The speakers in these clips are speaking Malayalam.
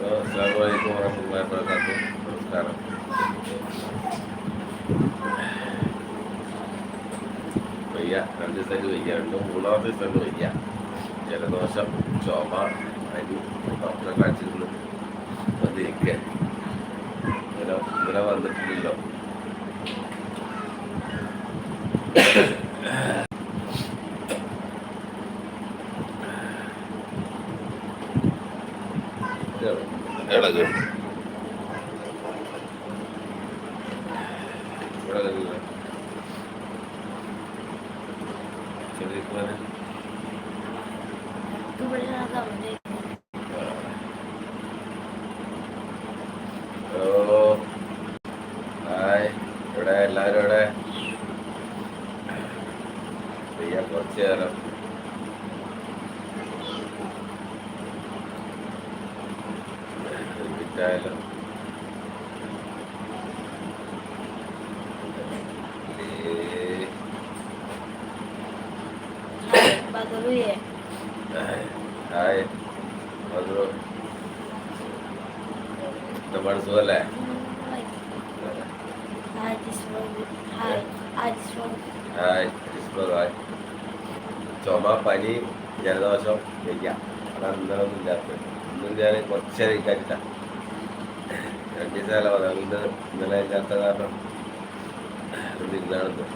അസ്സാമലൈക്കും വറഹ്മത്തുള്ളാഹി വബറകാതുഹു നമസ്കാരം വയ്യ രണ്ട് ദിവസമായിട്ട് വയ്യ രണ്ടും മൂന്നാമത്തെ ദിവസമായിട്ട് വയ്യ ജലദോഷം ചുമ അരി ഡോക്ടറെ കാണിച്ചിരുന്നു വന്നിരിക്കുക ഇന്നലെ ഇന്നലെ വന്നിട്ടില്ലല്ലോ ഇളക് ഇളകില്ല ചെറിയ ഹലോ ഹായ് ഇവിടെ എല്ലാവരും ഇവിടെ ചെയ്യാൻ കുറച്ച് നേരം വിറ്റായാലും ബദറുയെ ഹായ് മധുര നമ്മുടെ സുഖല്ലേ ഹായ് ആജിസ്വം ഹായ് ഇസ്മോ ഹായ് ചുമ പനി ജലദോഷം വയ്യ അതാണ് ഇന്നലെ ഒന്നും ഇല്ലാത്തത്. ഇന്നും ഞാൻ കുറച്ച് കഴിച്ചില്ല രണ്ട് ദിവസമല്ല വന്നത് ഇന്ന് ഇന്നലെ ഇല്ലാത്ത കാരണം ഇരുന്നാണെന്ന്.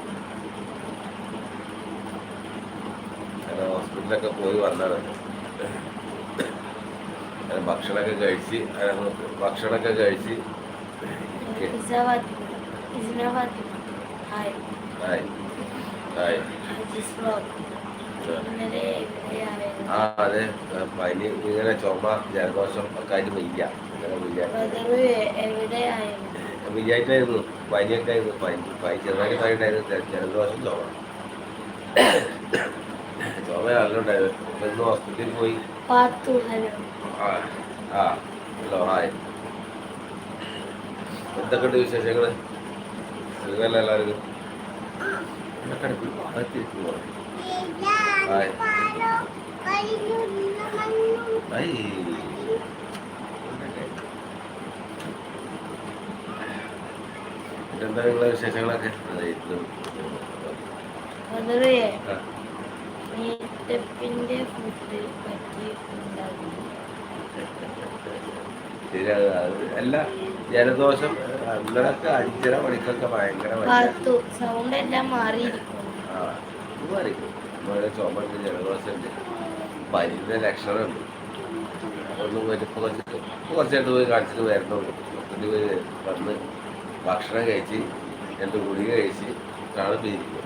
ഞാൻ ഹോസ്പിറ്റലൊക്കെ പോയി വന്നാണ്. ഭക്ഷണമൊക്കെ കഴിച്ച് ഭക്ഷണമൊക്കെ കഴിച്ച് ഹായ്. ഹായ്. ഹായ്. ആ അതെ. പനി ഇങ്ങനെ ചുമ ജലദോഷം ഒക്കെ ആയിട്ട് വയ്യ ഇങ്ങനെ വയ്യായിട്ടായിരുന്നു പനിയൊക്കെ ആയിരുന്നു പനി പനി ചെറുതായിട്ട് ജലദോഷം ചുമ. ചുമ നല്ല ഉണ്ടായിരുന്നു ഇപ്പൊ ഇന്ന് ഹോസ്പിറ്റലിൽ പോയി. പാത്തു ഹലോ ആ ആ ഹലോ ഹായ് എന്തൊക്കെയുണ്ട് വിശേഷങ്ങൾ സുഖമല്ല എല്ലാവർക്കും? ഹായ് എന്താ നിങ്ങളെ വിശേഷങ്ങളൊക്കെ? മീറ്റപ്പിന്റെ ഫുഡ് പറ്റി ശരിയാണ് അത് അല്ല ജലദോഷം അന്നലൊക്കെ അഞ്ചര മണിക്കൊക്കെ ഭയങ്കര സൗണ്ട് എല്ലാം ഇത് മാറിക്കും നമ്മുടെ ചുമണ്ട് ജലദോഷമുണ്ട് പനിന്റെ ലക്ഷണമുണ്ട്. പോയിട്ട് ഇപ്പൊ കുറച്ച് കുറച്ചായിട്ട് പോയി കാണിച്ചിട്ട് വരണുള്ളൂ മൊത്തത്തിൽ പോയി വന്ന് ഭക്ഷണം കഴിച്ച് എന്റെ ഗുളിക കഴിച്ച് ആണ് പിരിക്കും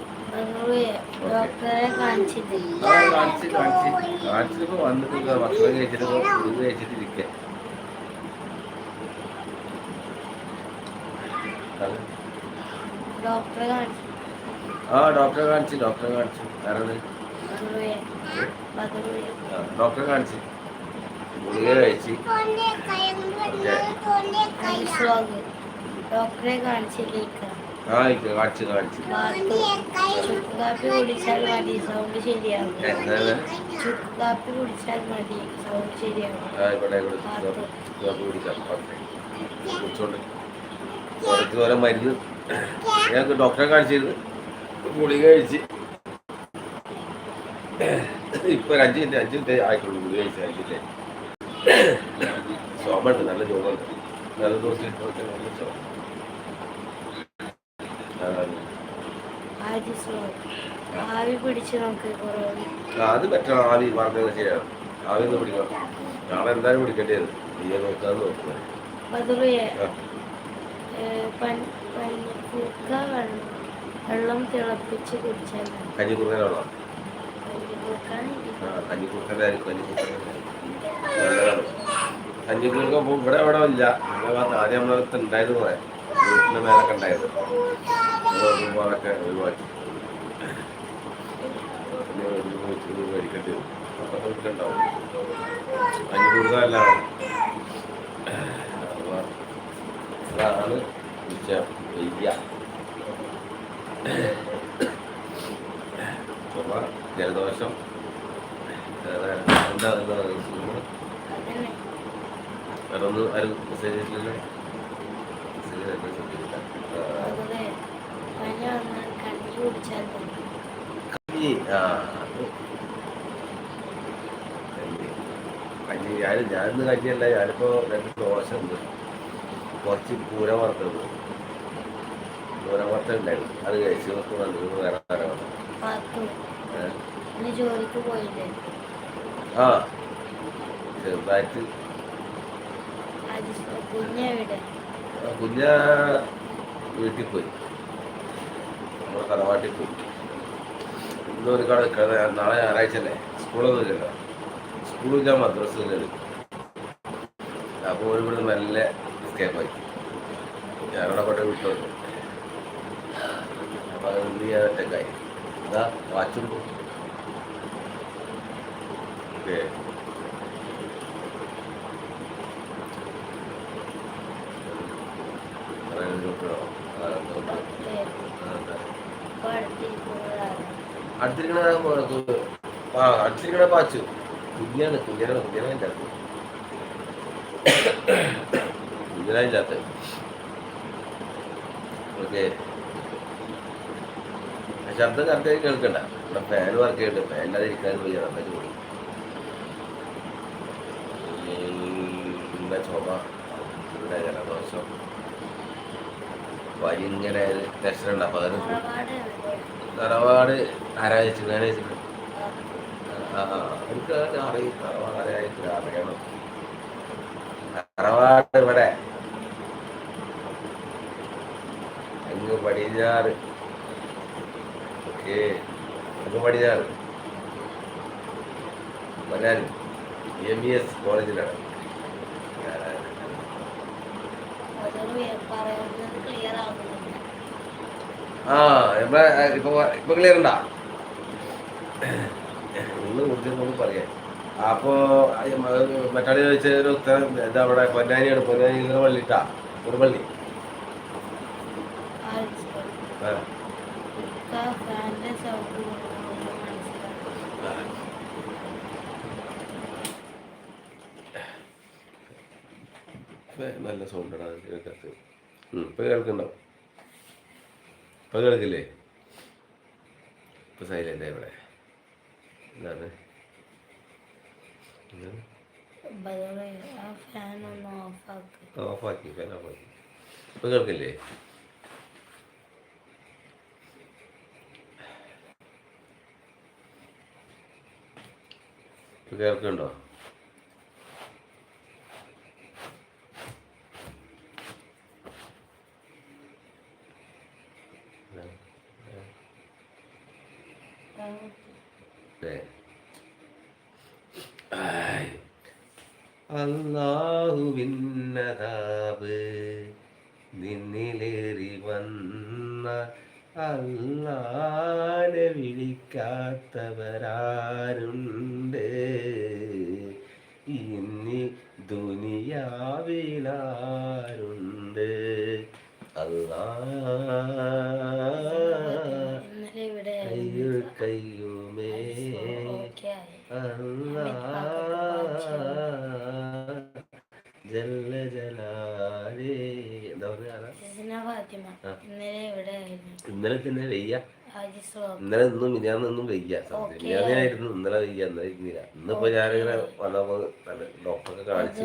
കാണിച്ച് വന്നിട്ട് ഭക്ഷണം കഴിച്ചിട്ട് ഗുളിക കഴിച്ചിട്ട് ഇരിക്കുക ഡോക്ടറെ കാണിച്ചു ആ ഡോക്ടറെ കാണിച്ച് ഡോക്ടറെ കാണിച്ചു. ആരാണ്? ഡോക്ടറെ കാണിച്ച്. ഗുളിക കഴിച്ച്. ഡോക്ടറെ കാണിച്ചില്ലേക്ക് ആ കാണിച്ച് കാണിച്ച്. പാത്തു ചുക്ക് കാപ്പി കുടിച്ചാൽ മതി സൗണ്ട് ശരിയാകും എന്താണ് ചുക്ക് കാപ്പി കുടിച്ചാൽ മതി സൗണ്ട് ഇവിടെ കുടിക്കാം. കുടിച്ചോണ്ട്. കുറച്ച് ഓരോ മരുന്ന്. ഞങ്ങൾക്ക് ഡോക്ടറെ കാണിച്ചിരുന്നു ഗുളിക കഴിച്ച്. ഇപ്പൊ ഒരു അഞ്ച് മിനിറ്റ് അഞ്ച് മിനിറ്റ് ആയിട്ടുള്ളൂ ഗുളിക കഴിച്ച് അഞ്ച് മിനിറ്റ് ശോഭമുണ്ട് നല്ല ജോബുണ്ട് നല്ല ദിവസം നല്ല ആവി പിടിച്ച് ആ, അത് പറ്റണം ആവി പറഞ്ഞത് ശരിയാണ് ആവി ഒന്ന് പിടിക്കണം. നാളെ എന്തായാലും പിടിക്കേണ്ടി വരും. നീയെ നോക്കാതെ നോക്കുന്നത് വെള്ളം തിളപ്പിച്ച് കുടിച്ചാൽ കഞ്ഞി കഞ്ഞിക്കുറുക്കനാണോ പനിക്കൂർക്കാണെങ്കിൽ കഞ്ഞി കഞ്ഞിക്കുറുക്കന്റെ കഞ്ഞി കഞ്ഞിക്കുറുക്കൻ കഞ്ഞി ഇപ്പോൾ ഇവിടെ ഇവിടെ ഇല്ല. നമ്മുടെ ഭാഗത്ത് ആദ്യം നമ്മളെ അടുത്ത് ഉണ്ടായിരുന്നു കുറെ. വീട്ടിന്റെ മേലൊക്കെ ഉണ്ടായത്. ഒരുപാടൊക്കെ ഒഴിവാക്കി. മേടിക്കേണ്ടി വരും. വീട്ടിലുണ്ടാവും. അപ്പൊ അതാണ് വിഷയം. വയ്യ. ചുമ ജലദോഷം. എന്താ വേറെ ഒന്ന് ആരും മെസ്സേജ് ചെയ്തിട്ടില്ലല്ലോ? കഞ്ഞി ആ. ഞാൻ ഞാനിന്ന് കഞ്ഞിയല്ല ഞാനിപ്പോൾ രണ്ട് ദോശ ഉണ്ട് കുറച്ച് പൂര വറുത്തത്. പൂര വറുത്ത ഉണ്ടായിരുന്നു അത് കഴിച്ച് വന്ന് വേറെ വേറെ ഇന്ന് ജോലിക്ക് പോയില്ലേ? ആ ചെറുതായിട്ട്. കുഞ്ഞ വീട്ടിൽ പോയി. നമ്മുടെ തറവാട്ടിൽ പോയി. ഇന്ന് ഒരു കട നാളെ ഞായറാഴ്ച അല്ലേ? സ്കൂളൊന്നും ഇല്ലല്ലോ. സ്കൂളില്ല മദ്രസ അപ്പോൾ ഇവിടെ നല്ല സ്കേപ്പായി ഞാനവിടെ കൊണ്ട് വിട്ടു. ഇന്ന് ഞാൻ ഒറ്റക്കായി എന്താ വാച്ചുണ്ട്. ഓക്കെ. അടുത്തിരിക്കണ പാച്ചു. കുഞ്ഞാണ് കുഞ്ഞാണ് കുഞ്ഞാണ് അകത്ത്. കുഞ്ഞാണ് അതിന്റെ ഓക്കെ. ശബ്ദം കറക്റ്റായി കേൾക്കണ്ട. ഇവിടെ ഫാൻ വർക്ക് ചെയ്യുന്നുണ്ട് ഫാനില്ലാതെ ഇരിക്കാനും വയ്യ നല്ല പോയി ചുമ. ഇവിടെ ജലദോഷം. വരി ഇങ്ങനെ ടെസ്റ്റ് അപ്പൊ അതിന് തറവാട് ആരാ ആ അറിയും തറവാട് അറിയണം. തറവാട് ഇവിടെ. അങ്ങ് പടിഞ്ഞാറ് ഓക്കെ അങ്ങ് പടിഞ്ഞാറ് വരാൻ എം ഇ എസ് കോളേജിലാണ്. ആ നമ്മളെ ഇപ്പൊ ഇപ്പൊ ക്ലിയർ ഉണ്ടാ? നിങ്ങൾ കൂടുതൽ പറയാം അപ്പോ മറ്റാളി ചോദിച്ച ഒരു ഉത്തരം എന്താ അവിടെ പൊന്നാനിയാണ്. പൊന്നാനി പള്ളിട്ടാ ഒരു ആ ഫാനിന്റെ സൗണ്ട് മനസ്സിലാവും ഇപ്പൊ നല്ല സൗണ്ടാണ് കേൾക്കത്ത് ഇപ്പൊ കേൾക്കുന്നുണ്ടാവും ഇപ്പൊ കേൾക്കില്ലേ? ഇപ്പൊ സൈലന്റ് ഇവിടെ. എന്താണ്? ഓഫാക്ക് ഫാൻ ഓഫാക്കി കേൾക്കില്ലേ? കേൾക്കുന്നുണ്ടോ? ഇന്നലെ തന്നെ വെയ്യ. ഇന്നലെ ഇന്നും മിനിയാന്നൊന്നും വെയ്യ. മിനിയാന്നായിരുന്നു ഇന്നലെ വെയ്യ ഇന്നലെ ഇരുന്നില്ല ഇന്നിപ്പോ ഞാനിങ്ങനെ വന്നപ്പോ ഡോക്ടറൊക്കെ കാണിച്ചു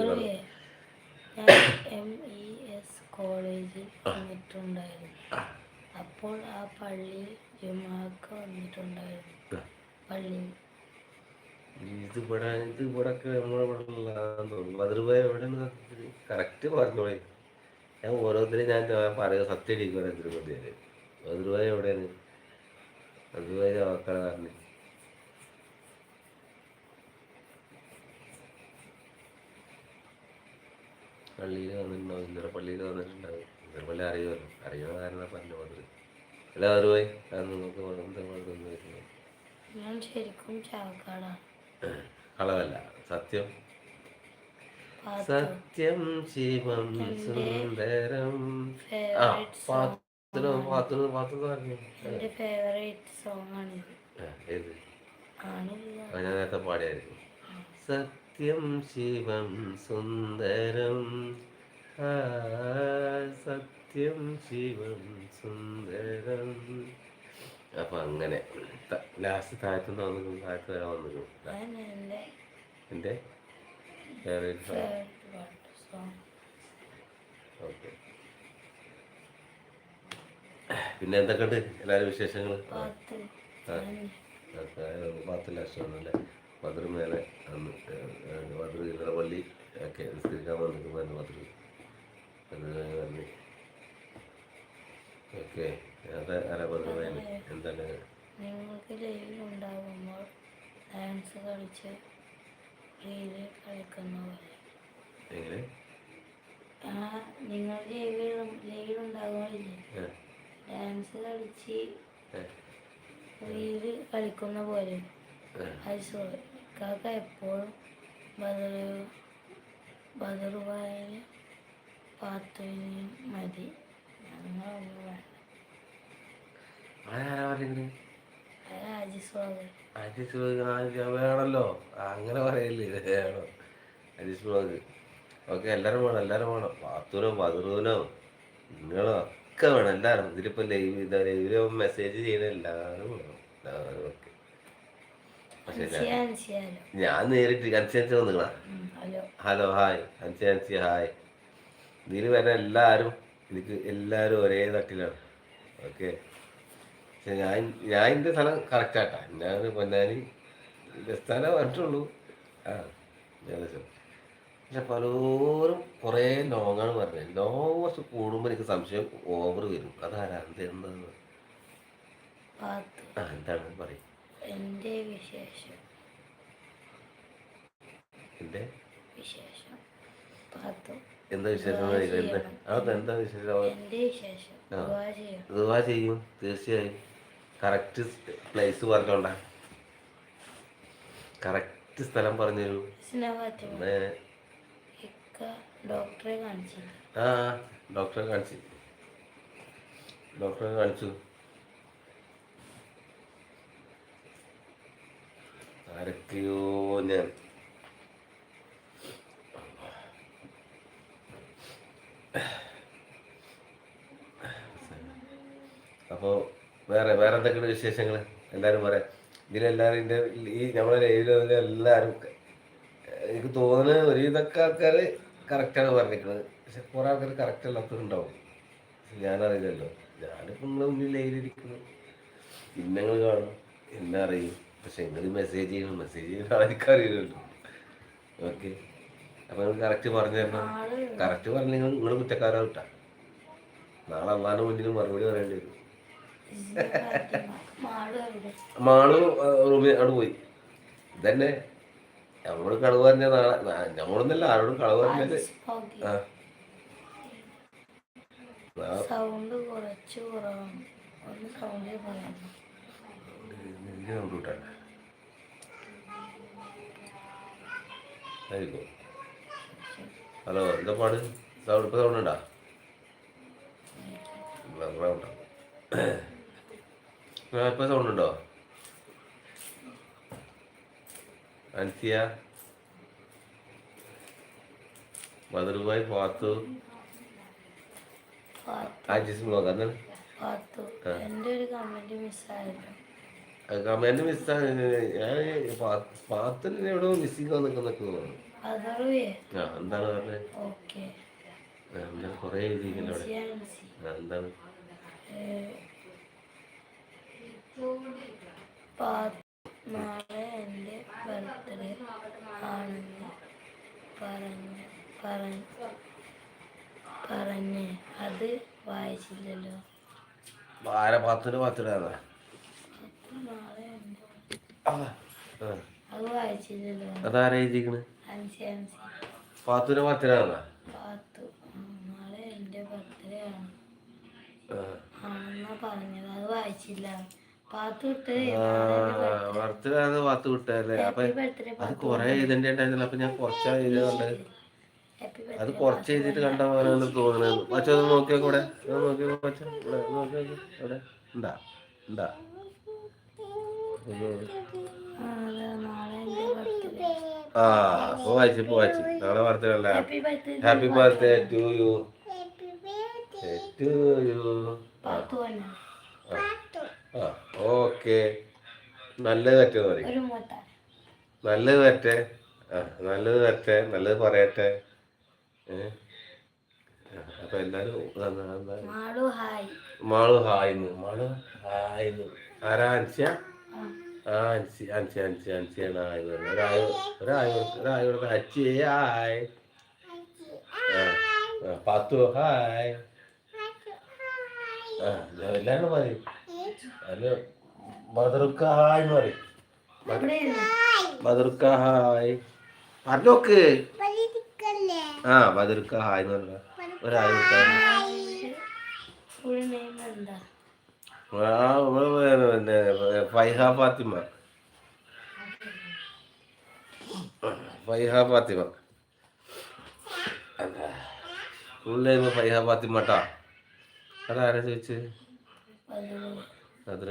കോളേജിൽ വന്നിട്ടുണ്ടായിരുന്നു. അപ്പോൾ ആ പള്ളി ജുമാക്ക് വന്നിട്ടുണ്ടായിരുന്നു. പള്ളി. ഇത് ഇവിടെ ഇത് ഇവിടെ ഒക്കെ എവിടെയാണ് കറക്റ്റ് പറഞ്ഞോളേ. ഞാൻ ഓരോരുത്തരും ഞാൻ പറയുക സത്യം ഇരിക്കും ഓരോരുത്തരും മതിയാൽ രൂപ എവിടെയാണ്? ബദർബായ് നോക്കാൻ പറഞ്ഞു പള്ളിയിൽ വന്നിട്ടുണ്ടാവും ഇന്നലെ പള്ളിയിൽ വന്നിട്ടുണ്ടാവും. ഇന്നലെ പള്ളി അറിയുമല്ലോ അറിയുന്ന കാരണം പറഞ്ഞു മാത്രം. അല്ല ബദർബായ് കാരണം നിങ്ങൾക്ക് വളർന്നു വരുന്നത് ഞാൻ ശരിക്കും കളവല്ല. സത്യം. പാത്തു സത്യം ശിവം സുന്ദരം. ആ എന്റെ ഫേവറേറ്റ് സോങ് ഏത്? ഞാൻ നേരത്തെ പാടിയായിരുന്നു. സത്യം ശിവം സുന്ദരം. സത്യം ശിവം സുന്ദരം. അപ്പൊ അങ്ങനെ. ലാസ്റ്റ് താഴത്തുനിന്ന് വന്നു താഴത്ത് വരാൻ വന്നു ഞാൻ എന്റെ എന്റെ ഫേവറേറ്റ് സോങ് Okay. പിന്നെ എന്തൊക്കെയുണ്ട്? എല്ലാവരും വിശേഷങ്ങൾ പത്ത് ലക്ഷം അല്ലേ മധുര മേലെ അന്ന് മധുര ഇടപള്ളി ഒക്കെ നിസ്കരിക്കാൻ വന്നിരിക്കുമ്പോൾ മധുര പതിർ പറഞ്ഞു ഓക്കെ. അത് ആരാ പറഞ്ഞു എന്താണ്? നിങ്ങൾക്ക് ലൈവിൽ ഉണ്ടാകുമ്പോൾ ഡാൻസ് കളിച്ച് റീൽ കളിക്കുന്ന. പോലെ എങ്ങനെ? ആ നിങ്ങൾ ലൈവിൽ ലൈവിൽ ഡാൻസ് കളിച്ച് ആ, കളിക്കുന്ന പോലെ. ആ. സോറി കാക്ക എപ്പോഴും ബദർ ബദറുവായ പാത്തുവിന് മതി. ഞങ്ങളൊന്നും വേണ്ട ആരാ പറഞ്ഞത് അത് രാജസ്വാഗതം അജിസ് വ്ലോഗ് വേണമല്ലോ അങ്ങനെ പറയല്ലേ. വേണം അജിസ് വ്ളോഗ് ഓക്കെ എല്ലാവരും വേണം എല്ലാവരും വേണം. പാത്തൂനോ പതിറൂനോ നിങ്ങളോ ഒക്കെ വേണം എല്ലാവരും ഇതിലിപ്പോൾ ലൈവ് ഇതാ ലൈവിൽ മെസ്സേജ് ചെയ്യണ എല്ലാവരും വേണം. എല്ലാവരും ഓക്കെ. ഞാൻ- നേരിട്ട് അനുസരിച്ച് വന്നിക്കണ? ഹലോ. ഹായ്. അൻസി ഹായ്. ഇതിൽ വരാൻ എല്ലാവരും എനിക്ക് എല്ലാവരും ഒരേ തട്ടിലാണ്. ഓക്കെ. പക്ഷെ ഞാൻ ഞാൻ എന്റെ സ്ഥലം കറക്റ്റാട്ടാ ഞാൻ പൊന്നാനി എന്റെ സ്ഥലം പറഞ്ഞിട്ടുള്ളൂ. ആ ഏകദേശം പക്ഷെ പലരും കുറേ ലോങ്ങാണ് പറഞ്ഞത്. ലോങ് കുറച്ച് കൂടുമ്പോൾ എനിക്ക് സംശയം ഓവർ വരും. അതാരാ? എന്ത് എന്താന്ന് ആ എന്താണ്? പറയും. എന്റെ വിശേഷം. എന്റെ വിശേഷം. പാത്തു എന്താ വിശേഷം? എന്താ എന്താ ദുവാ ചെയ്യും. തീർച്ചയായും. Correct place പറഞ്ഞോണ്ട. കറക്റ്റ് സ്ഥലം പറഞ്ഞുതരൂ. ഡോക്ടറെ കാണിച്ചില്ല ആ ഡോക്ടറെ കാണിച്ചു. ഡോക്ടറെ കാണിച്ചു. ആരൊക്കെയോ ഞാൻ അപ്പോൾ വേറെ വേറെ എന്തൊക്കെയാണ് വിശേഷങ്ങൾ എല്ലാവരും പറയാം ഇതിലെല്ലാവരും ഇതിന്റെ ഈ നമ്മളെ ലൈവിൽ എല്ലാവരും എനിക്ക് തോന്നുന്നത് ഒരുവിധമൊക്കെ ആൾക്കാർ കറക്റ്റാണ് പറഞ്ഞിരിക്കുന്നത് പക്ഷെ കുറേ ആൾക്കാർ കറക്റ്റ് അല്ലാത്തതുണ്ടാവും. പക്ഷെ ഞാനറിയില്ലല്ലോ. ഞാനിപ്പോൾ നിങ്ങളെ മുന്നിൽ ലൈവിലിരിക്കുന്നു ഇന്നങ്ങൾ കാണും. എന്നെ അറിയും. പക്ഷെ നിങ്ങൾ മെസ്സേജ് ചെയ്യണം. മെസ്സേജ് ചെയ്യുന്ന ആൾക്ക് അറിയില്ലല്ലോ. ഓക്കെ. അപ്പം നിങ്ങൾ കറക്റ്റ് പറഞ്ഞു തരണം. കറക്റ്റ് പറഞ്ഞു നിങ്ങൾ കുറ്റക്കാരാ കിട്ടാം നാളെ അള്ളാന്റെ മുന്നിൽ മറുപടി പറയേണ്ടി വരും. മാൾ റൂമിൽ അവിടെ പോയി. ഇതന്നെ. നമ്മൾ കളവ് തന്നെ നാളെ നമ്മളൊന്നല്ല ആരോടും കളവ് തന്നെ സൗണ്ട് കുറച്ച് കുറവാണ്. ഒന്ന് സൗണ്ടിൽ പറയാം. ഇതിന് കൊണ്ട് ആയിരിക്കും ഹലോ എന്താ പാട്? സൗണ്ട് ഇപ്പൊ സൗണ്ട് ഉണ്ടാ? ഉണ്ടാവും ഇപ്പൊ സൗണ്ട് ഉണ്ടോ? അൻസിയ? അതാണ് പാത്തു എന്റെ ഒരു കമന്റ് മിസ്സാണ് ഞാൻ എവിടെ അതറുവേ ആ എന്താണ് പറഞ്ഞത് ഓക്കെ. ആ, എന്താണ്? കുറേ എഴുതിയിരിക്കുന്നു അവിടെ? എന്താണ്? നാളെ എന്റെ ബർത്ത്ഡേ ആണെന്ന് പറഞ്ഞ് പറഞ്ഞ് പറഞ്ഞ്. അത് വായിച്ചില്ലല്ലോ. ആരെ പാത്തിന് നാളെ ആ. അത് വായിച്ചില്ലല്ലോ. അതാരാ എഴുതിക്കണ് അൻസി പാത്തുനെ പാത്തിടാന്നാ പാത്തു ഉം, നാളെ എന്റെ ബർത്ത്ഡേ ആണ് ആ. ആണെന്നാ പറഞ്ഞത് അത് വായിച്ചില്ല ആ ബർത്ത്ഡേ പാത്ത് വിട്ടല്ലേ അപ്പൊ ഹാപ്പി ബർത്ത്ഡേ അത് കൊറേ എഴുതേണ്ടി ഉണ്ടായിരുന്നില്ല അപ്പൊ ഞാൻ കുറച്ചാ എഴുതുന്നുണ്ട് ഹാപ്പി അത് കുറച്ച് എഴുതിയിട്ട് കണ്ട പോലെയാണ് തോന്നുന്നത്. മറ്റേ ഒന്ന് നോക്കിയോ കൂടെ? നോക്കിയോ മച്ച? ഇവിടെ നോക്കിയോ ഇവിടെ ഉണ്ടാ ഉണ്ടാ ഇത് ആ, അപ്പൊ ആ വായിച്ചു ഇപ്പൊ വായിച്ചു നാളെ ബർത്ത്ഡേ അല്ലേ? Happy birthday happy birthday to you to you Pathu തന്നെ ആ ഓക്കെ. നല്ലത് പറ്റുമെന്ന് പറയും. നല്ലത് പറ്റേ? ആ നല്ലത് പറ്റേ? നല്ലത് പറയട്ടെ. അപ്പൊ എല്ലാരും മാളു ഹായ്. മാളു ഹായ്ന്ന്. മാളു ഹായ്ന്ന്. ആരാ അൻസിയ? ആ, അൻസി അൻസി അൻസി അൻസിയാണ് ആയ് ഒരായ ഒരായ ഒരായ അച്ചി ആ ആ, പാത്തു ഹായ്. ആ എല്ലാരും പറയും. അല്ല മധുർക്ക ഹായ് എന്ന് പറയും. എവിടെയാണ് ബദർക്ക ഹായ്. പറഞ്ഞോക്ക് ആ മധുർക്ക ഹായ് എന്ന് പറഞ്ഞ ഫൈഹ ഫാത്തിമ. ഫൈഹ ഫാത്തിമ. ഫുള്ള് ഫൈഹ ഫാത്തിമട്ടാ അതാരാ ചോദിച്ചു? പതിവ് അത്ര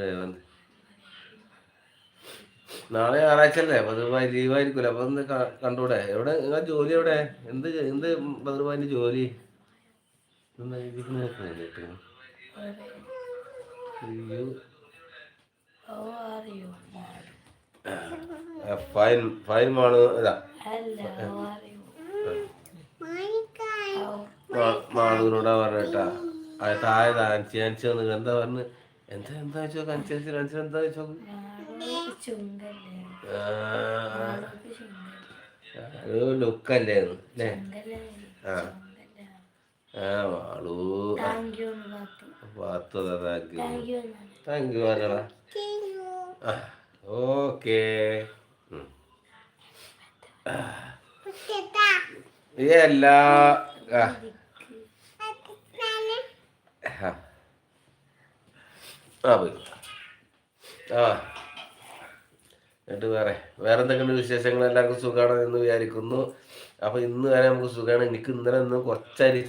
നാളെ ഞായറാഴ്ച അല്ലേ? ഭദ്രഭായി ലീവായിരിക്കൂല അപ്പൊ കണ്ടൂടെ? എവിടെ? നിങ്ങളെ ജോലി എവിടെ? എന്ത് എന്ത് ഭദ്രഭായിന്റെ ജോലി? ഫൈൻ ഫൈൻ ആ താഴെ താൻ അഞ്ചി വന്ന്. എന്താ പറഞ്ഞ്? എന്താ എന്താ വെച്ചോ അഞ്ചി അഞ്ചി എന്താ വെച്ചോ? ഒരു ലുക്കല്ലേ അല്ലേ? ആ. ആ you Pathu. Thank you thank you പറഞ്ഞടാ okay. എല്ലാ ആ. ആ. പോയി. ആ. എന്നിട്ട് വേറെ വേറെ എന്തെങ്കിലും വിശേഷങ്ങൾ എല്ലാവർക്കും സുഖമാണ് എന്ന് വിചാരിക്കുന്നു. അപ്പൊ ഇന്ന് വരെ നമുക്ക് സുഖമാണ്. എനിക്ക് ഇന്നലെ ഇന്ന് കുറച്ചരി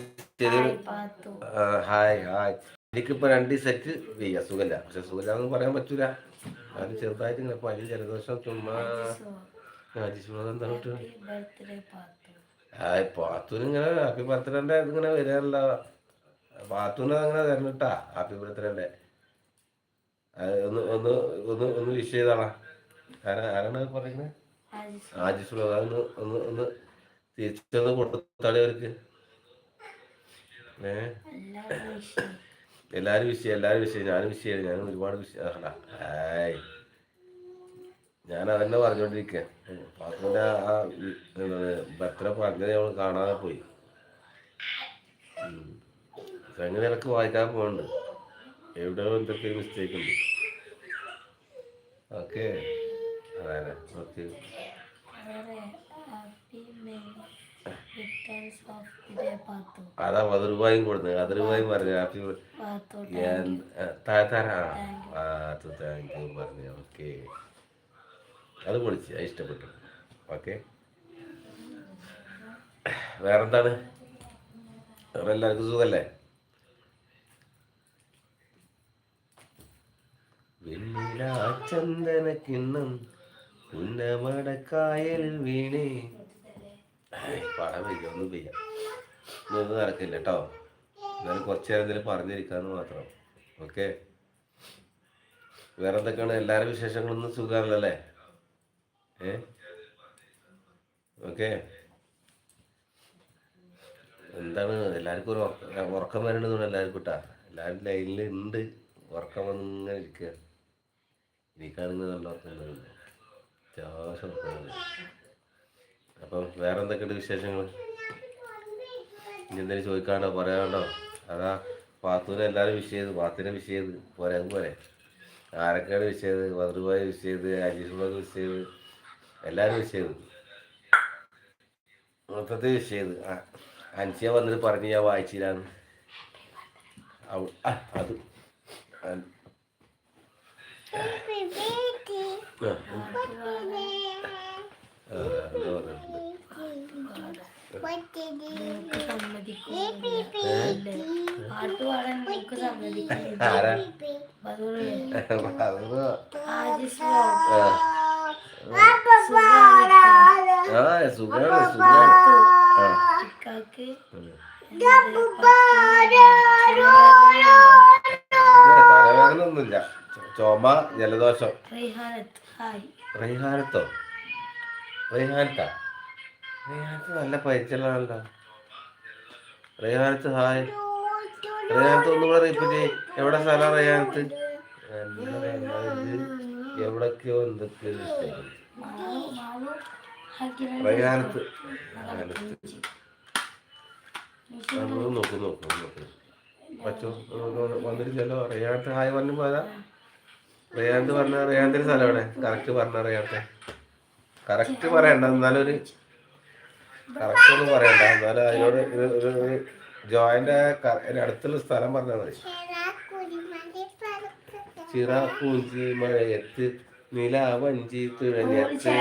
ഹായ് ഹായ് എനിക്കിപ്പോ രണ്ട് സെറ്റ് വെയ്യ സുഖമില്ല. പക്ഷെ സുഖമില്ല എന്ന് പറയാൻ പറ്റൂല. അത് ചെറുതായിട്ട് ഇങ്ങനെ പനി ജലദോഷം ചുമ്മാ എന്താണ് ഹായ് പാത്തൂന് ഇങ്ങനെ ഹാപ്പി ബർത്ത്ഡേന്റെ ഇതിങ്ങനെ വരാനുള്ള പാത്തൂന് അങ്ങനെ തരണിട്ടാ ഹാപ്പി ബർത്ത്ഡേന്റെ ഒന്ന് ഒന്ന് ഒന്ന് ഒന്ന് വിഷ് ചെയ്താളാ. ആരാ ആരാണ് പറയുന്നത് ആജിസുള്ള അതൊന്ന് ഒന്ന് ഒന്ന് തിരിച്ചൊന്ന് കൊടുത്താളി അവർക്ക്. ഏ? എല്ലാരും വിഷയം എല്ലാരും വിഷയം ഞാനും വിഷയം ഞാനും ഒരുപാട് വിഷയം ആയ് ഞാൻ അതന്നെ പറഞ്ഞോണ്ടിരിക്കുക പാത്തുവിന്റെ ആ ബർത്ത്ഡേ പറഞ്ഞത് നമ്മൾ കാണാതെ പോയി. എങ്ങനെ ഇടയ്ക്ക് വായിക്കാൻ പോകുന്നുണ്ട് എവിടെയോ എന്തൊക്കെ മിസ്റ്റേക്ക് ഉണ്ട്. ഓക്കെ. അതെ ഓക്കെ. അതാ പതിരുപായും കൊടുത്തത് പതിരുപായും പറഞ്ഞു ഹാപ്പി തരാ താങ്ക് യു പറഞ്ഞു ഓക്കെ അത് പൊളിച്ച് അത് ഇഷ്ടപ്പെട്ടു. ഓക്കെ വേറെന്താണ്? വേറെ എല്ലാവർക്കും സുഖല്ലേ? വെണ്ണില ചന്ദന കിണ്ണം പുന്നമടക്കായലിൽ വീണേ പാടാൻ ഒന്നും വയ്യ. ഇതൊന്നും നടക്കില്ല കേട്ടോ എന്നാലും കുറച്ച് നേരം എന്തെങ്കിലും പറഞ്ഞിരിക്കാന്ന് മാത്രം. ഓക്കെ? വേറെ എന്തൊക്കെയാണ് എല്ലാവരും വിശേഷങ്ങളൊന്നും സുഖമാണല്ലേ ഏ? ഓക്കെ? എന്താണ്? എല്ലാവർക്കും ഒരു ഉറക്ക- വരണമെന്ന് എല്ലാവർക്കും കേട്ടാ എല്ലാവരും ലൈനിൽ ഉണ്ട് ഉറക്കം വന്നിങ്ങനെ ഇരിക്കുക എനിക്കാണെങ്കിൽ നല്ല ഉറക്കം വരുന്നു അത്യാവശ്യം ഉറക്കം വരുന്നു അപ്പം വേറെ എന്തൊക്കെയുണ്ട് വിശേഷങ്ങൾ ഇനി എന്തെങ്കിലും ചോദിക്കാണ്ടോ പറയാണ്ടോ അതാ പാത്തൂരെ എല്ലാവരും വിഷ് ചെയ്ത് പാത്തിനെ വിഷ് ചെയ്ത്. പോരെ പോരെ. ആരൊക്കെയാണ് വിഷ് ചെയ്ത്? മധുരഭായി വിഷ് ചെയ്ത് അജീഷ് ബാഗ് വിഷ് ചെയ്ത്. എല്ലാവരും വിഷ് ചെയ്ത്. മൊത്തത്തിൽ വിഷ് ചെയ്ത്. അൻസിയ വന്നിട്ട് പറഞ്ഞ് ഞാൻ വായിച്ചില്ലാന്ന്. അത് ആ, ആ, ആ, എന്താ പറഞ്ഞിട്ടുണ്ട് സമ്മതിക്കില്ലേ പാട്ട് പാടാൻ നമുക്ക് സമ്മതിക്കില്ല ആരാ സുഖാണ് സുഖാണ്. തലവേദന ഒന്നുമില്ല ചുമ ജലദോഷം. റീഹാനത്തോ റീഹാനത്താ റൈഹാനത്തോ നല്ല പരിചയമുള്ളതാണല്ലോ. റൈഹാനത്ത് ഹായ്. റൈഹാനത്ത് ഒന്നും കൂടെ റിപ്പീറ്റ് എവിടെ സ്ഥലം റൈഹാനത്ത്? എവിടൊക്കെയോ എന്തൊക്കെയോ റൈഹാനത്ത് നോക്കും നോക്കും നോക്കും. പറ്റോ വന്നിട്ടില്ലല്ലോ റൈഹാനത്ത് ഹായ് പറഞ്ഞു പോയതാ. റൈഹാനത്ത് പറഞ്ഞ റിയാന്തിന്റെ സ്ഥലം എവിടെ? കറക്റ്റ് പറഞ്ഞ റിയാന്ത് കറക്റ്റ് പറയണ്ട എന്നാലും ഒരു കറക്റ്റ് ഒന്നും പറയണ്ട. എന്നാലും അതിനോട് ഒരു ജോയിന്റ് അടുത്തുള്ള സ്ഥലം പറഞ്ഞാൽ മതി. ചിറാപ്പൂഞ്ചി മഴയത്ത് നിലാവഞ്ചി തുഴഞ്ഞത്ത്.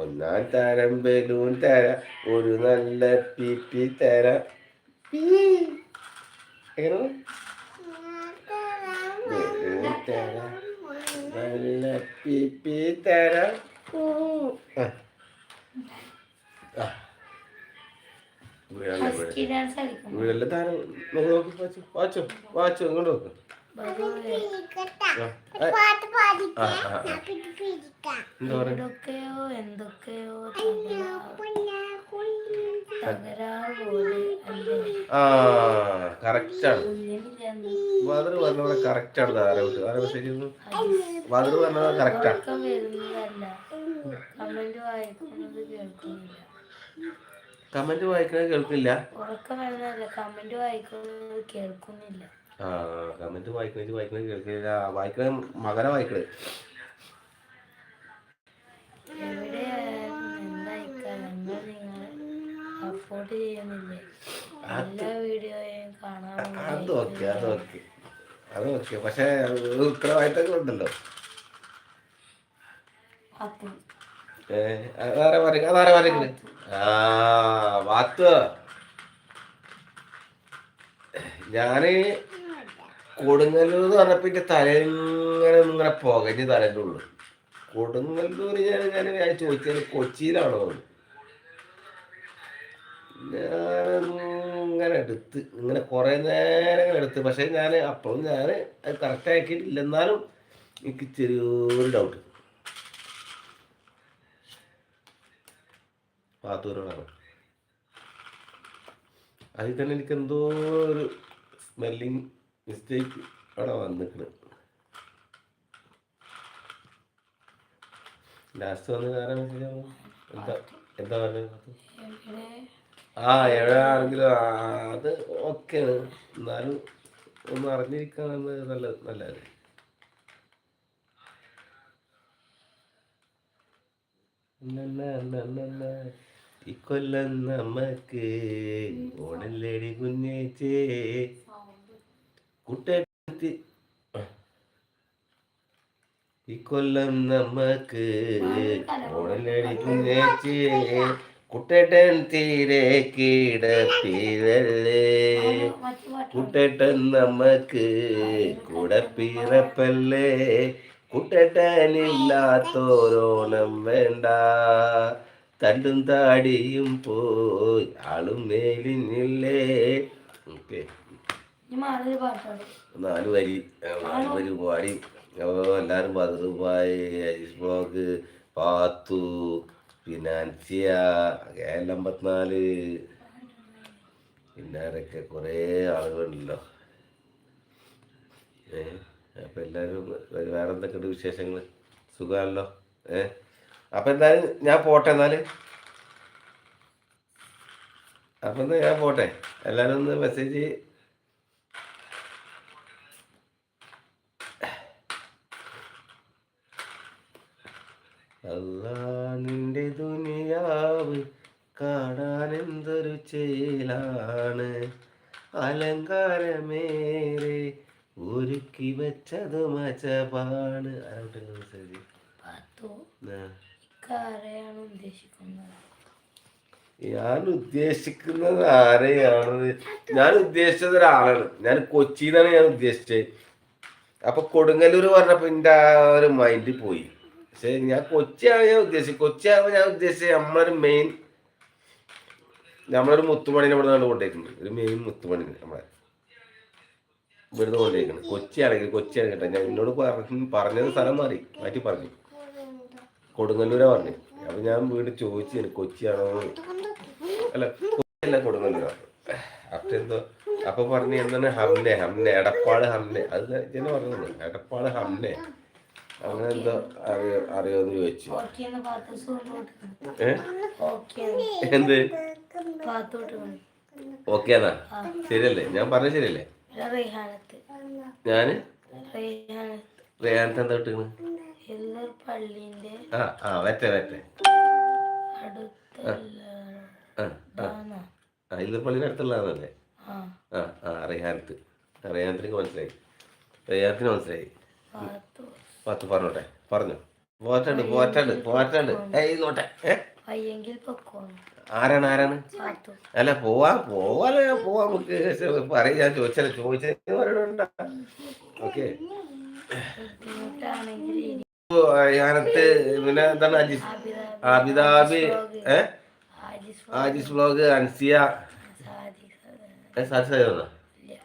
ഒന്നാം തരം ബലൂൺ തര ഒരു നല്ല പിപ്പി തര. എങ്ങനെ തര നല്ല പിപ്പി തര വീഴല്ലേ താരം നോക്ക് നോക്ക് വാച്ചു വാച്ചു വാച്ചു ഇങ്ങോട്ട് നോക്ക് എന്തൊക്കെയോ എന്തൊക്കെയോ ആ കറക്റ്റാണ്. കുഞ്ഞിന് ചെന്ന് ബദർ പറഞ്ഞത് കറക്റ്റാണ് ആരോട്ട് ആരോ ശരിയൊന്നും ബദർ പറഞ്ഞത് കറക്റ്റാണ്. ഉറക്കം വരുന്നതല്ല. കമന്റ് വായിക്കുന്നത് കേൾക്കുന്നില്ല. കമന്റ് വായിക്കണത് കേൾക്കില്ല. കമന്റ് വായിക്കുന്നത് കേൾക്കുന്നില്ല. ആ കമന്റ് വായിക്കണത് വായിക്കണത് കേൾക്കില്ല. വായിക്കുന്നത് മകനെ വായിക്കണത്. അത് ഓക്കെ അത് ഓക്കെ. അത് ഓക്കെ. പക്ഷേ ഉത്തരവാദിത്തങ്ങൾ ഉണ്ടല്ലോ. അപ്പം ഏ അതാരെ പറയുക അതാരെ പറയുന്നത് ആ വാത്ത് ഞാൻ കൊടുങ്ങല്ലൂർ എന്ന് പറഞ്ഞപ്പോ എന്റെ തലയിങ്ങനെ ഇങ്ങനെ പുകഞ്ഞ് തലന്റെ ഉള്ളു. കൊടുങ്ങല്ലൂർ ഞാൻ ഞാൻ ഞാൻ ചോദിച്ചത് കൊച്ചിയിലാണോ എന്ന്. ഇങ്ങനെ എടുത്ത് ഇങ്ങനെ കുറെ നേരം ഇങ്ങനെ എടുത്ത്. പക്ഷെ ഞാൻ അപ്പോഴും ഞാൻ അത് കറക്റ്റ് ആക്കിയിട്ടില്ല. എന്നാലും എനിക്ക് ചെറിയൊരു ഡൗട്ട് പാത്തൂരോടാണ് അതിൽ തന്നെ എനിക്ക് എന്തോ ഒരു സ്മെല്ലിങ് മിസ്റ്റേക്ക് അവിടെ വന്നിട്ടുണ്ട് ലാസ്റ്റ് വന്ന കാരണം എന്താ? എന്താ പറഞ്ഞത് ആ എവിടെയാണെങ്കിലും അത് ഓക്കെയാണ് എന്നാലും ഒന്ന് അറിഞ്ഞിരിക്കാന്ന് നല്ല നല്ലത്. ഇക്കൊല്ലം നമ്മക്ക് ഓണല്ലേടി കുഞ്ഞേച്ചേ. കുട്ടി ഇക്കൊല്ലം നമ്മക്ക് ഓണല്ലേടി കുഞ്ഞേച്ചേ. കുട്ടേട്ടൻ തീരെ കിടപ്പിരല്ലേ കുട്ടേട്ടൻ നമുക്ക് കൂടെ പിറപ്പല്ലേ കുട്ടേട്ടനില്ലാത്തോരോണം വേണ്ട. തണ്ടും താടിയും പോയി ആളും മേലിഞ്ഞില്ലേ ഓക്കെ. നാല് വരി. നാല് വരി പാടി. അപ്പോൾ എല്ലാവരും ബദറുബായി ഐസ് ബ്ലോഗ് പാത്തു. പിന്നെ അൻസിയ കേരളം അമ്പത്തിനാല്. പിന്നെ ആരൊക്കെ? കുറേ ആളുകളുണ്ടല്ലോ. ഏ അപ്പം എല്ലാവരും വേറെ എന്തൊക്കെയുണ്ട് വിശേഷങ്ങൾ സുഖമാണല്ലോ ഏ അപ്പം എന്തായാലും ഞാൻ പോട്ടെ എന്നാൽ അപ്പം എന്നാൽ ഞാൻ പോട്ടെ. എല്ലാവരും ഒന്ന് മെസ്സേജ് ചേലാണ്. അലങ്കാരമേറെ ഒരുക്കി വെച്ചത് മച്ചപാണ് ഞാൻ ഉദ്ദേശിക്കുന്നത് ആരെയാണ്? ഞാൻ ഉദ്ദേശിച്ചത് ഒരാളാണ്. ഞാൻ കൊച്ചിന്നാണ് ഞാൻ ഉദ്ദേശിച്ചത്. അപ്പൊ കൊടുങ്ങല്ലൂർ പറഞ്ഞപ്പോ എന്റെ ആ ഒരു മൈൻഡ് പോയി. പക്ഷെ ഞാൻ കൊച്ചിയാണ് ഞാൻ ഉദ്ദേശിച്ചത്. കൊച്ചിയാകുമ്പോൾ ഞാൻ ഉദ്ദേശിച്ചത് നമ്മളൊരു മെയിൻ നമ്മളൊരു മുത്തുമണിനെ ഇവിടെ നിന്ന് കൊണ്ടേക്കുന്നത് ഒരു മെയിൻ മുത്തുമണിനെ നമ്മളെ ഇവിടുന്ന് കൊണ്ടേക്കുന്നത് കൊച്ചിയാണെങ്കിൽ കൊച്ചി ആണെങ്കിൽ ഞാൻ എന്നോട് പറഞ്ഞ പറഞ്ഞത് സ്ഥലം മാറി. മാറ്റി പറഞ്ഞു. കൊടുങ്ങല്ലൂരാ പറഞ്ഞു. അപ്പൊ ഞാൻ വീട് ചോദിച്ചു കൊച്ചിയാണോ കൊച്ചി അല്ല കൊച്ചിയല്ല കൊടുങ്ങല്ലൂരാ. അപ്പൊ എന്തോ അപ്പൊ പറഞ്ഞു എന്താണ്? ഹംനെ ഹംനെ എടപ്പാട് ഹംനെ. അത് ഇതന്നെ പറഞ്ഞത്. എടപ്പാട് ഹംനെ. അങ്ങനെ എന്തോ അറിയോ അറിയോന്ന് ചോദിച്ചു. എന്ത്? ഓക്കെ എന്നാ. ശരിയല്ലേ? ഞാൻ പറഞ്ഞ ശരിയല്ലേ? ഞാൻ? റേയാനത്ത് എന്താ കിട്ടുന്നു ആ വെറ്റെ വെറ്റെ അടുത്തുള്ളതാണല്ലേ? മനസ്സിലായി. റേയാനത്തിന് മനസ്സിലായി. പാത്തു. പത്ത് പറഞ്ഞോട്ടെ. പറഞ്ഞു. പോറ്റാണ്ട് പോറ്റാണ്ട് പോറ്റാണ്ട്. ഏയ് നോട്ടെ ഏ? വയ്യെങ്കിൽ പൊക്കോണം ആരാണ് ആരാണ്? അല്ല പോവാ പോവാലോ പോവാ നമുക്ക്. പറയും ഞാൻ ചോദിച്ചാലോ ചോദിച്ചാൽ പറയണ്ട ഓക്കെ. ഞാനത്ത് പിന്നെ എന്താണ് അജിസ് അബിതാബി ഏ? ആജിസ് ബ്ലോഗ് അൻസിയ.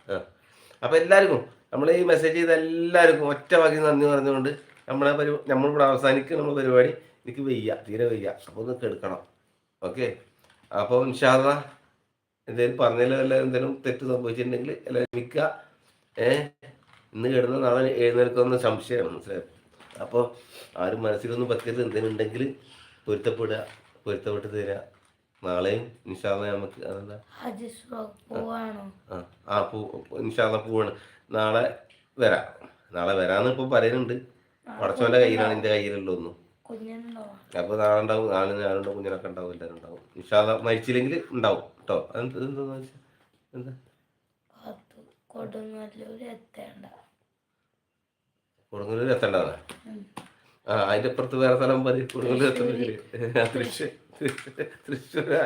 ആ. അപ്പൊ എല്ലാവർക്കും നമ്മൾ ഈ മെസ്സേജ് ചെയ്ത എല്ലാവർക്കും ഒറ്റ വാക്കി നന്ദി പറഞ്ഞുകൊണ്ട് നമ്മളെ പരി നമ്മളിവിടെ അവസാനിക്കുന്ന നമ്മുടെ പരിപാടി എനിക്ക് വയ്യ തീരെ വയ്യ. അപ്പോൾ ഒന്ന് കെടുക്കണം. ഓക്കെ? അപ്പോൾ ഇൻഷാല്ല എന്തെങ്കിലും പറഞ്ഞാലും അല്ല എന്തെങ്കിലും തെറ്റ് സംഭവിച്ചിട്ടുണ്ടെങ്കിൽ എല്ലാവരും മിക്ക ഏ ഇന്ന് കിടന്ന് നാളെ എഴുന്നേൽക്കുന്ന സംശയമാണ് മനസ്സിലായത് അപ്പോൾ ആരും മനസ്സിലൊന്നും പറ്റിയത് എന്തെങ്കിലും ഉണ്ടെങ്കിൽ പൊരുത്തപ്പെടുക പൊരുത്തപ്പെട്ട് തരിക. നാളെയും നിഷാദ നമുക്ക് ആ പൂ നിഷാദ പൂവാണ്. നാളെ വരാം. നാളെ വരാന്ന് ഇപ്പൊ പറയുന്നുണ്ട് പടച്ചോന്റെ കയ്യിലാണ് എന്റെ കയ്യിലുള്ളൊന്നും അപ്പൊ നാളെ ഉണ്ടാവും നാളെ ഞാനുണ്ടാവും കുഞ്ഞിനൊക്കെ ഉണ്ടാവും എല്ലാവരും ഉണ്ടാവും. ഇഷാദ മരിച്ചില്ലെങ്കിൽ ഉണ്ടാവും കേട്ടോ അതെന്ത് എന്താന്ന് വെച്ചാൽ എന്താ? പാത്തു കൊടുങ്ങല്ലൂർ എത്തേണ്ട. കൊടുങ്ങല്ലൂർ എത്തണ്ടതാണ് ആ അതിന്റെ അപ്പുറത്ത് വേറെ സ്ഥലം മതി. കൊടുങ്ങല്ലൂർ എത്തണമെങ്കിൽ തൃശ്ശൂർ തൃശ്ശൂരാ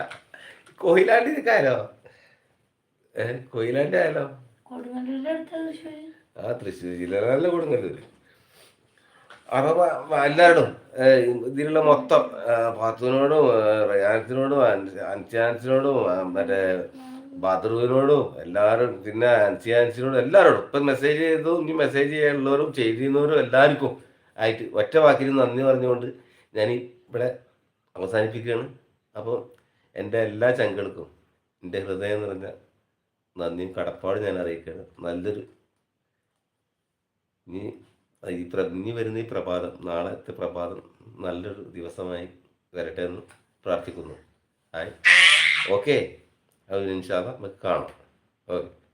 ഏഹ് ഏ കൊയിലാണ്ടി ആയാലോ? ആ തൃശ്ശൂർ തൃശ്ശൂർ ജില്ലയിലല്ല കൊടുങ്ങല്ലൂര്. അപ്പൊ എല്ലാവരോടും ഇതിലുള്ള മൊത്തം പാത്തുവിനോടും അൻ- അൻസിയാൻസിനോടും മറ്റേ ബദറുവിനോടും എല്ലാവരും പിന്നെ അൻസിയാൻസിനോടും എല്ലാവരോടും ഇപ്പം മെസ്സേജ് ചെയ്തു ഇനി മെസ്സേജ് ചെയ്യാനുള്ളവരും ചെയ്യുന്നവരും എല്ലാവർക്കും ആയിട്ട് ഒറ്റ വാക്കിന് നന്ദി പറഞ്ഞുകൊണ്ട് ഞാൻ ഇവിടെ അവസാനിപ്പിക്കുകയാണ്. അപ്പോൾ എന്റെ എല്ലാ ചങ്കുകൾക്കും എന്റെ ഹൃദയം നിറഞ്ഞ നന്ദിയും കടപ്പാടും ഞാൻ അറിയിക്കുകയാണ്. നല്ലൊരു ഇനി ഈ ഇനി വരുന്ന ഈ പ്രഭാതം നാളത്തെ പ്രഭാതം നല്ലൊരു ദിവസമായി വരട്ടെ എന്ന് പ്രാർത്ഥിക്കുന്നു. ആയി. ഓക്കെ. അത് ഇൻഷാല്ല നമുക്ക് കാണാം. ഓക്കെ.